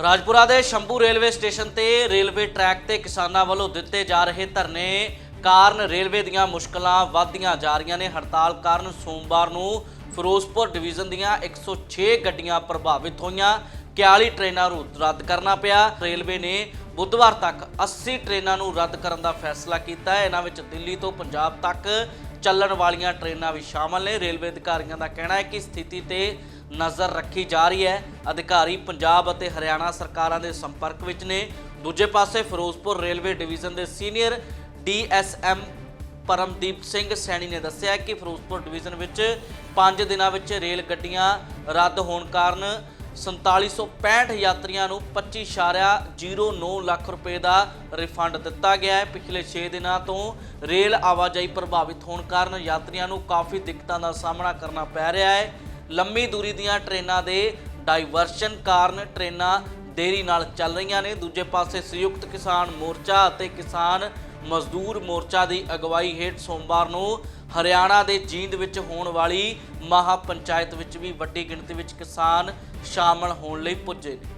ਰਾਜਪੁਰਾ ਦੇ Shambhu railway station ਤੇ railway track ਤੇ ਕਿਸਾਨਾਂ ਵੱਲੋਂ ਦਿੱਤੇ ਜਾ ਰਹੇ ਧਰਨੇ ਕਾਰਨ ਰੇਲਵੇ ਦੀਆਂ ਮੁਸ਼ਕਲਾਂ ਵਧਦੀਆਂ ਜਾ ਰਹੀਆਂ ਨੇ। ਹੜਤਾਲ ਕਾਰਨ ਸੋਮਵਾਰ ਨੂੰ ਫਿਰੋਜ਼ਪੁਰ ਡਿਵੀਜ਼ਨ ਦੀਆਂ 106 ਗੱਡੀਆਂ ਪ੍ਰਭਾਵਿਤ ਹੋਈਆਂ। 41 ਟ੍ਰੇਨਾਂ ਨੂੰ ਰੱਦ ਕਰਨਾ ਪਿਆ। ਰੇਲਵੇ ਨੇ ਬੁੱਧਵਾਰ ਤੱਕ 80 ਟ੍ਰੇਨਾਂ ਨੂੰ ਰੱਦ ਕਰਨ ਦਾ ਫੈਸਲਾ ਕੀਤਾ ਹੈ। ਇਹਨਾਂ ਵਿੱਚ ਦਿੱਲੀ ਤੋਂ ਪੰਜਾਬ ਤੱਕ ਚੱਲਣ ਵਾਲੀਆਂ ਟ੍ਰੇਨਾਂ ਵੀ ਸ਼ਾਮਲ ਨੇ। ਰੇਲਵੇ ਅਧਿਕਾਰੀਆਂ ਦਾ ਕਹਿਣਾ ਹੈ ਕਿ ਸਥਿਤੀ ਤੇ ਨਜ਼ਰ ਰੱਖੀ ਜਾ ਰਹੀ ਹੈ। ਅਧਿਕਾਰੀ ਪੰਜਾਬ ਅਤੇ ਹਰਿਆਣਾ ਸਰਕਾਰਾਂ ਦੇ ਸੰਪਰਕ ਵਿੱਚ ਨੇ। ਦੂਜੇ ਪਾਸੇ ਫਿਰੋਜ਼ਪੁਰ ਰੇਲਵੇ ਡਿਵੀਜ਼ਨ ਦੇ ਸੀਨੀਅਰ ਡੀਐਸਐਮ ਪਰਮਦੀਪ ਸਿੰਘ ਸੈਣੀ ਨੇ ਦੱਸਿਆ ਕਿ ਫਿਰੋਜ਼ਪੁਰ ਡਿਵੀਜ਼ਨ ਵਿੱਚ 5 ਦਿਨਾਂ ਵਿੱਚ ਰੇਲ ਗੱਡੀਆਂ ਰੱਦ ਹੋਣ ਕਾਰਨ 4765 ਯਾਤਰੀਆਂ ਨੂੰ 25.09 ਲੱਖ ਰੁਪਏ ਦਾ ਰਿਫੰਡ ਦਿੱਤਾ ਗਿਆ ਹੈ। ਪਿਛਲੇ 6 ਦਿਨਾਂ ਤੋਂ ਰੇਲ ਆਵਾਜਾਈ ਪ੍ਰਭਾਵਿਤ ਹੋਣ ਕਾਰਨ ਯਾਤਰੀਆਂ ਨੂੰ ਕਾਫੀ ਦਿੱਕਤਾਂ ਦਾ ਸਾਹਮਣਾ ਕਰਨਾ ਪੈ ਰਿਹਾ ਹੈ। ਲੰਮੀ ਦੂਰੀ ਦੀਆਂ ਟ੍ਰੇਨਾਂ ਦੇ ਡਾਈਵਰਸ਼ਨ ਕਾਰਨ ਟ੍ਰੇਨਾਂ ਦੇਰੀ ਨਾਲ ਚੱਲ ਰਹੀਆਂ ਨੇ। ਦੂਜੇ ਪਾਸੇ ਸੰਯੁਕਤ ਕਿਸਾਨ ਮੋਰਚਾ ਅਤੇ ਕਿਸਾਨ ਮਜ਼ਦੂਰ ਮੋਰਚਾ ਦੀ ਅਗਵਾਈ ਹੇਠ ਸੋਮਵਾਰ ਨੂੰ ਹਰਿਆਣਾ ਦੇ ਜੀਂਦ ਵਿੱਚ ਹੋਣ ਵਾਲੀ ਮਹਾ ਪੰਚਾਇਤ ਵਿੱਚ ਵੀ ਵੱਡੀ ਗਿਣਤੀ ਵਿੱਚ ਕਿਸਾਨ ਸ਼ਾਮਲ ਹੋਣ ਲਈ ਪੁੱਜੇ ਨੇ।